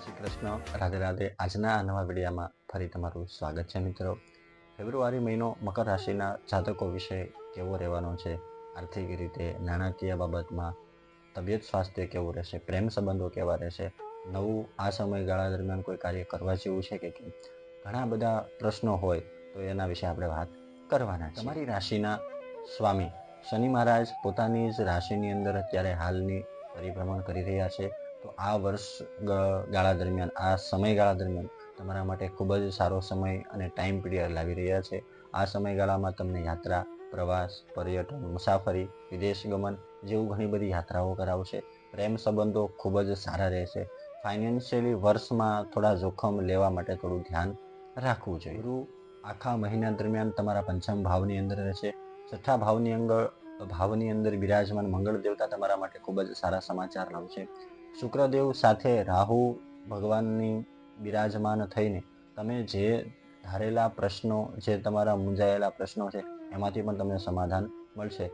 શ્રી કૃષ્ણ રાધે રાધે. આજના આ નવા વિડીયામાં ફરી તમારું સ્વાગત છે મિત્રો. ફેબ્રુઆરી મહિનો મકર રાશિના જાતકો વિશે કેવો રહેવાનો છે? આર્થિક રીતે નાણાકીય બાબતમાં તબિયત સ્વાસ્થ્ય કેવું રહેશે? પ્રેમ સંબંધો કેવા રહેશે? નવું આ સમયગાળા દરમિયાન કોઈ કાર્ય કરવા જેવું છે કે કેમ? ઘણા બધા પ્રશ્નો હોય તો એના વિશે આપણે વાત કરવાના તમારી રાશિના સ્વામી શનિ મહારાજ પોતાની જ રાશિની અંદર અત્યારે હાલની પરિભ્રમણ કરી રહ્યા છે. તો આ વર્ષ ગાળા દરમિયાન, આ સમયગાળા દરમિયાન તમારા માટે ખૂબ જ સારો સમય અને ટાઈમ પીરિયડ લાવી રહ્યા છે. આ સમયગાળામાં તમને યાત્રા, પ્રવાસ, પર્યટન, મુસાફરી, વિદેશ ગમન જેવું ઘણી બધી યાત્રાઓ કરાવશે. પ્રેમ સંબંધો ખૂબ જ સારા રહેશે. ફાઇનાન્શિયલી વર્ષમાં થોડા જોખમ લેવા માટે થોડું ધ્યાન રાખવું જોઈએ. ગુરુ, આખા મહિના દરમિયાન તમારા પંચમ ભાવની અંદર રહેશે. છઠ્ઠા ભાવની અંદર ભાવની અંદર બિરાજમાન મંગળ દેવતા તમારા માટે ખૂબ જ સારા સમાચાર લાવશે. શુક્રદેવ સાથે રાહુ ભગવાનની બિરાજમાન થઈને તમે જે ધારેલા પ્રશ્નો, જે તમારા મૂંઝાયેલા પ્રશ્નો છે, એમાંથી પણ તમને સમાધાન મળશે.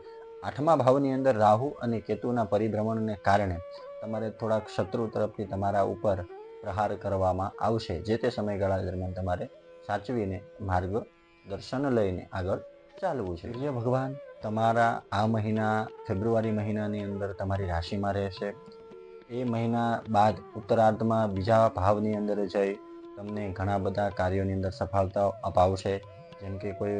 આઠમા ભાવની અંદર રાહુ અને કેતુના પરિભ્રમણને કારણે તમારે થોડાક શત્રુ તરફથી તમારા ઉપર પ્રહાર કરવામાં આવશે, જે તે સમયગાળા દરમિયાન તમારે સાચવીને માર્ગ દર્શન લઈને આગળ ચાલવું છે. જે ભગવાન, તમારા આ મહિના, ફેબ્રુઆરી મહિનાની અંદર તમારી રાશિમાં રહેશે. એ મહિના બાદ ઉત્તરાર્ધમાં બીજા ભાવની અંદર જઈ તમને ઘણા બધા કાર્યોની અંદર સફળતા અપાવશે. જેમ કે કોઈ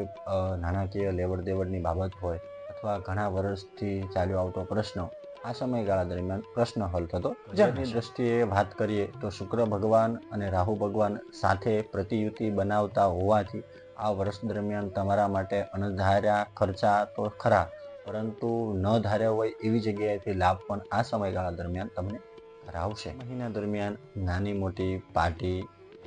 નાણાકીય લેવડ દેવડની બાબત હોય અથવા ઘણા વર્ષથી ચાલ્યો આવતો પ્રશ્ન આ સમયગાળા દરમિયાન પ્રશ્ન હલ થતો જેની દ્રષ્ટિએ વાત કરીએ તો શુક્ર ભગવાન અને રાહુ ભગવાન સાથે પ્રતિયુતિ બનાવતા હોવાથી આ વર્ષ દરમિયાન તમારા માટે અણધાર્યા ખર્ચા તો ખરા પરંતુ ન ધાર્યા હોય એવી જગ્યાએથી લાભ પણ આ સમયગાળા દરમિયાન તમને કરાવશે. મહિના દરમિયાન નાની મોટી પાર્ટી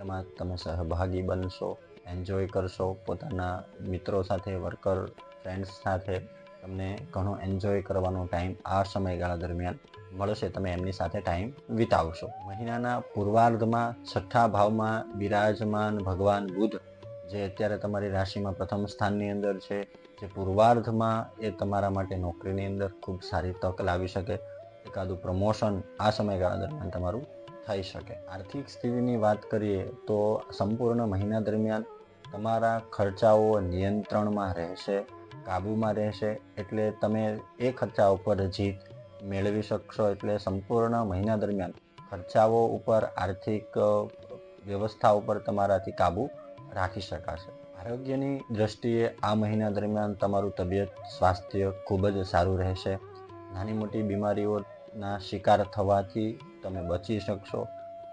એમાં તમે સહભાગી બનશો એન્જોય કરશો, પોતાના મિત્રો સાથે વર્કર ફ્રેન્ડ્સ સાથે તમને ઘણો એન્જોય કરવાનો ટાઈમ આ સમયગાળા દરમિયાન મળશે, તમે એમની સાથે ટાઈમ વિતાવશો. મહિનાના પૂર્વાર્ધમાં છઠ્ઠા ભાવમાં બિરાજમાન ભગવાન બુધ જે અત્યારે તમારી રાશિમાં પ્રથમ સ્થાનની અંદર છે, જે પૂર્વાર્ધમાં એ તમારા માટે નોકરીની અંદર ખૂબ સારી તક લાવી શકે, એકાદું પ્રમોશન આ સમયગાળા દરમિયાન તમારું થઈ શકે. આર્થિક સ્થિતિની વાત કરીએ તો સંપૂર્ણ મહિના દરમિયાન તમારા ખર્ચાઓ નિયંત્રણમાં રહેશે, કાબૂમાં રહેશે, એટલે તમે એ ખર્ચા ઉપર જીત મેળવી શકશો, એટલે સંપૂર્ણ મહિના દરમિયાન ખર્ચાઓ ઉપર, આર્થિક વ્યવસ્થા ઉપર તમારાથી કાબૂ રાખી શકાશે. આરોગ્યની દ્રષ્ટિએ આ મહિના દરમિયાન તમારું તબિયત, સ્વાસ્થ્ય ખૂબ જ સારું રહેશે. નાની મોટી બીમારીઓના શિકાર થવાથી તમે બચી શકશો.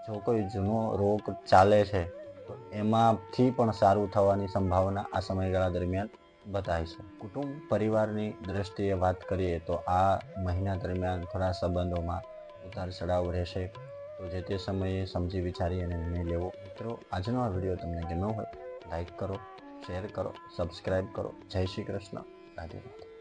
જો કોઈ જૂનો રોગ ચાલે છે, તો એમાંથી પણ સારું થવાની સંભાવના આ સમયગાળા દરમિયાન બતાય છે. કુટુંબ પરિવારની દ્રષ્ટિએ વાત કરીએ તો આ મહિના દરમિયાન થોડા સંબંધોમાં ઉતાર ચઢાવ રહેશે. તો જે તે સમયે સમજી વિચારી અને નિર્ણય લેવો. મિત્રો, આજનો આ વીડિયો તમને ગમ્યો હોય લાઈક કરો, શેર કરો સબસ્ક્રાઈબ કરો. જય શ્રી કૃષ્ણ. રાધે રાધે.